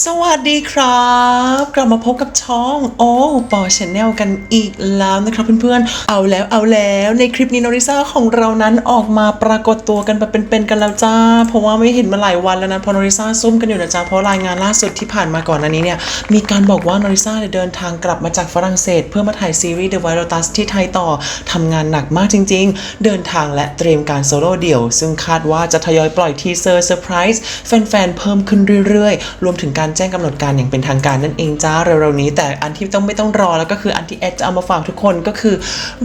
สวัสดีครับ กลับมาพบกับช่องโอ้ปอชแนลกันอีกแล้วนะครับเพื่อนๆ เอาแล้วเอาแล้วในคลิปนี้นอริซ่าของเรานั้นออกมาปรากฏตัวกันแบบเป็นๆกันแล้วจ้า เพราะว่าไม่เห็นมาหลายวันแล้วนะเพอนอริซ่าซุ่มกันอยู่นะจ้าเพราะรายงานล่าสุดที่ผ่านมาก่อนหน้านี้เนี่ยมีการบอกว่านอริซาเนี่ยเดินทางกลับมาจากฝรั่งเศส เพื่อมาถ่ายซีรีส์ The White Lotus ที่ไทยต่อทำงานหนักมากจริง ๆ เดินทางและเตรียมการโซโล่เดี่ยว ซึ่งคาดว่าจะทยอยปล่อยทีเซอร์เซอร์ไพรส์แฟนๆเพิ่มขึ้นเรื่อยๆ รวมถึงการการแจ้งกำหนดการอย่างเป็นทางการนั่นเองจ้าเร็วๆนี้ แต่อันที่ต้องไม่ต้องรอแล้วก็คืออันที่แอดจะเอามาฝากทุกคนก็คือ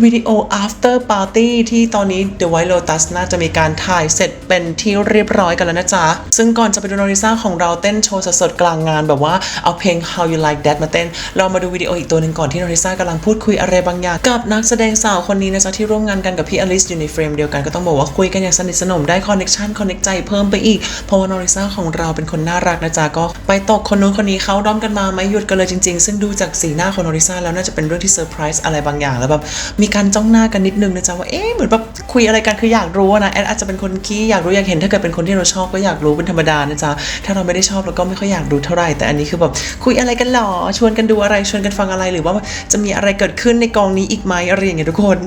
วิดีโอ after party ที่ตอนนี้ The White Lotus น่าจะมีการถ่ายเสร็จเป็นที่เรียบร้อยกันแล้วนะจ๊ะ ซึ่งก่อนจะไปดูโนริซ่าของเราเต้นโชว์สดๆกลางงานแบบว่าเอาเพลง How You Like That มาเต้น เรามาดูวิดีโออีกตัวหนึ่งก่อนที่โนริซ่ากำลังพูดคุยอะไรบางอย่าง กับนักแสดงสาวคนนี้นะจ๊ะที่ร่วมงานกันกับพี่อลิสอยู่ในเฟรมเดียวกันก็ต้องบอกว่าคุยกันอย่างสนิทสนมได้คอนเนคชันคอนเนคใจเพิ่มไปอีกเพราะว่าโนริซ่าของเราเป็นคนน่ารักนะจ๊ะก็ไปตกคนนู้นคนนี้เขาด้อมกันมาไม่หยุดกันเลยจริง ๆ ซึ่งดูจากสีหน้าของโนริซ่าแล้วน่าจะเป็นเรื่องที่เซอร์ไพรส์อะไรบางอย่างแล้วแบบมีการจ้องหน้ากันนิดนึงนะจ๊ะว่าเอ๊ะเหมือนแบบคุยอะไรกันคืออยากรู้นะแอดอาจจะเป็นคนขี้อยากรู้อยากเห็นถ้าเกิดเป็นคนที่เราชอบก็อยากรู้เป็นธรรมดานะจ๊ะถ้าเราไม่ได้ชอบเราก็ไม่ค่อยอยากรู้เท่าไหร่แต่อันนี้คือแบบคุยอะไรกันหรอชวนกันดูอะไรชวนกันฟังอะไรหรือว่าจะมีอะไรเกิดขึ้นในกองนี้อีกไหมอะไรอย่างเงี้ยทุกคน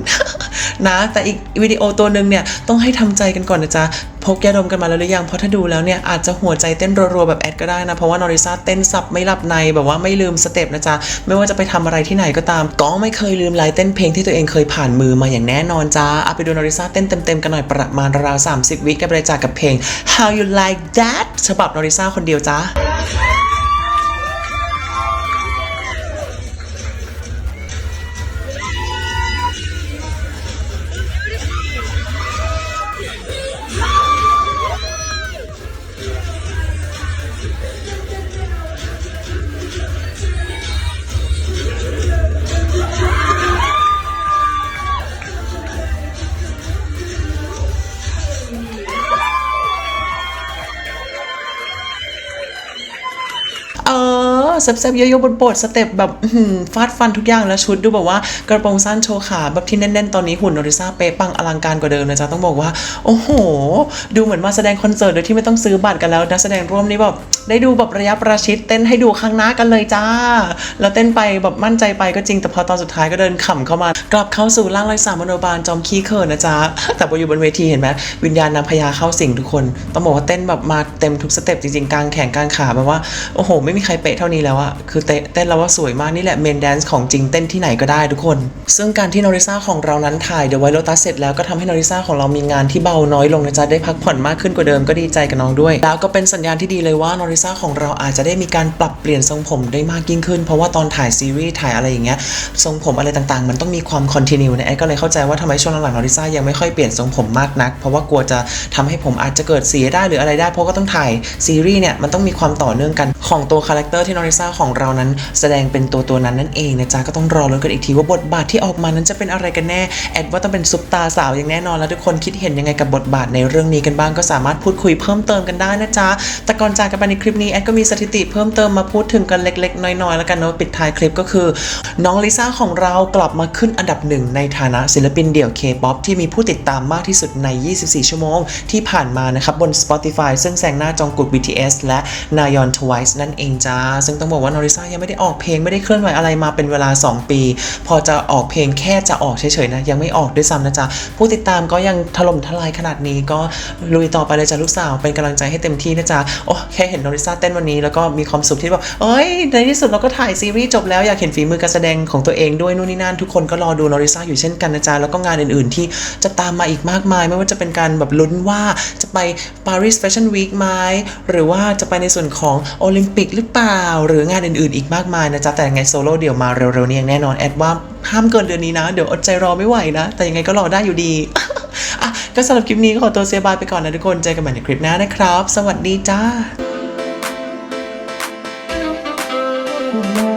นะแต่อีกวิดีโอตัวหนึ่งเนี่ยต้องให้ทำใจกันก่อนนะจ๊ะพกยาดมกันมาแล้วหรือยัง เพราะถ้าดูแล้วเนี่ยอาจจะหัวใจเต้นรัวๆแบบแอดก็ได้นะ เพราะว่านอริซาเต้นสับไม่หลับในแบบว่าไม่ลืมสเต็ปนะจ๊ะ ไม่ว่าจะไปทำอะไรที่ไหนก็ตาม ก็ไม่เคยลืมลายเต้นเพลงที่ตัวเองเคยผ่านมือมาอย่างแน่นอนจ้าเอาไปดูนอริซาเต้นเต็มๆกันหน่อยประมาณราวๆ30 วิกันไปเลยจ้ากับเพลง How You Like That ฉบับนอริซาคนเดียวจ้า แซ่บๆเยอะๆบนโปรดสเต็ปแบบฟาดฟันทุกอย่างแล้วชุดดูแบบว่ากระโปรงสั้นโชว์ขาแบบที่แน่นๆ ตอนนี้หุ่นโนริซาเป๊ะปังอลังการกว่าเดิมนะจ๊ะต้องบอกว่า โอ้โห ดูเหมือนมาแสดงคอนเสิร์ตโดยที่ไม่ต้องซื้อบัตรกันแล้วนักแสดงร่วมนี่แบบ ได้ดูแบบระยะประชิดเต้นให้ดูข้างหน้ากันเลยจ้า แล้วเต้นไปแบบมั่นใจไปก็จริงแต่พอตอนสุดท้ายก็เดินขำเข้ามา กลับเข้าสู่ร่างไร้สามมโนบาลจอมขี้เขินนะจ๊ะแต่พออยู่บนเวทีเห็นไหมวิญญาณนางพญาเข้าสิงทุกคน ต้องบอกว่าเต้นแบบมาเต็มทุกสเต็ปจริงๆกลางแขนกลางขาแบบว่าโอ้โห ไม่มีใครเป๊ะเท่านี้แล้วอะคือเต้นเตนแล้วว่าสวยมากนี่แหละเมนแดนซ์ของจริงเต้นที่ไหนก็ได้ทุกคน ซึ่งการที่นอริซ่าของเรานั้นถ่ายเดอะไวโรตัสเสร็จแล้วก็ทำให้นอริซ่าของเรามีงานที่เบาน้อยลงนะจ๊ะได้พักผ่อนมากขึ้นกว่าเดิมก็ดีใจกับน้องด้วย แล้วก็เป็นสัญญาณที่ดีเลยว่านอริซ่าของเราอาจจะได้มีการปรับเปลี่ยนทรงผมได้มากยิ่งขึ้น เพราะว่าตอนถ่ายซีรีส์ถ่ายอะไรอย่างเงี้ยทรงผมอะไรต่างๆ มันต้องมีความคอนติเนียนะแอดก็เลยเข้าใจว่าทำไมช่วงหลังๆนอริซ่ายังไม่ค่อยเปลี่ยนทรงผมมากนัก เพราะว่ากลัวจะทำให้ผมอาจจะเกิดเสียได้หรืออะไรได้ เพราะก็ต้องถ่ายซีรีส์เนี่ยมันต้องมีความต่อเนื่องกันของตัวคาแรคเตอร์ที่นอริซ่าของเรานั้น แสดงเป็นตัวตัวนั้นนั่นเองนะจ๊ะก็ต้องรอลุ้นกันอีกทีว่าบทบาทที่ออกมานั้นจะเป็นอะไรกันแน่แอดว่าต้องเป็นซุปตาสาวอย่างแน่นอนแล้วทุกคนคิดเห็นยังไงกับบทบาทในเรื่องนี้กันบ้างก็สามารถพูดคุยเพิ่มเติมกันได้นะจ๊ะแต่ก่อนจากกันไปในคลิปนี้แอดก็มีสถิติเพิ่มเติมมาพูดถึงกันเล็ก ๆ น้อยๆแล้วกันเนาะปิดท้ายคลิปก็คือ น้องลิซ่าของเรากลับมาขึ้นอันดับหนึ่งในฐานะศิลปินเดี่ยว K-POP ที่มีผู้ติดตามมากที่สุดใน 24 ชั่วโมง ที่ผ่านมานะครับบน Spotify ซึ่งแซงหน้าจองกุก BTS และ Nayeon Twice นั่นเองจ้า ซึ่งต้องบอกว่าน้อริซ่ายังไม่ได้ออกเพลงไม่ได้เคลื่อนไหวอะไรมาเป็นเวลา 2 ปี พอจะออกเพลงแค่จะออกเฉยๆนะยังไม่ออกด้วยซ้ำนะจ๊ะผู้ติดตามก็ยังถล่มทลายขนาดนี้ก็ลุยต่อไปเลยจ้ะลูกสาวเป็นกำลังใจให้เต็มที่นะจ๊ะโอ้แค่เห็นนอริซ่าเต้นวันนี้แล้วก็มีความสุขที่แบบเอ้ยในที่สุดเราก็ถ่ายซีรีส์จบแล้วอยากเห็นฝีมือการแสดงของตัวเองด้วยนู่นนี่นั่นทุกคนก็รอดูนอริซ่าอยู่เช่นกันนะจ๊ะแล้วก็งานอื่นๆ ที่จะตามมาอีกมากมาย ไม่ว่าจะเป็นการแบบลุ้นว่าจะไป Paris Fashion Week ไหมหรือว่าจะไปในส่วนของโอลิมปิกหรือเปล่า หรืองานอื่นๆ อีกมากมายนะจ๊ะแต่ยังไงโซโล่เดี่ยวมาเร็วๆนี้อย่างแน่นอนแอดว่าห้ามเกินเดือนนี้นะ เดี๋ยวอดใจรอไม่ไหวนะ แต่ยังไงก็รอได้อยู่ดีก็สำหรับคลิปนี้ขอตัวเซบายไปก่อนนะทุกคน เจอกันใหม่ในคลิปหน้านะครับ สวัสดีจ้า Bye.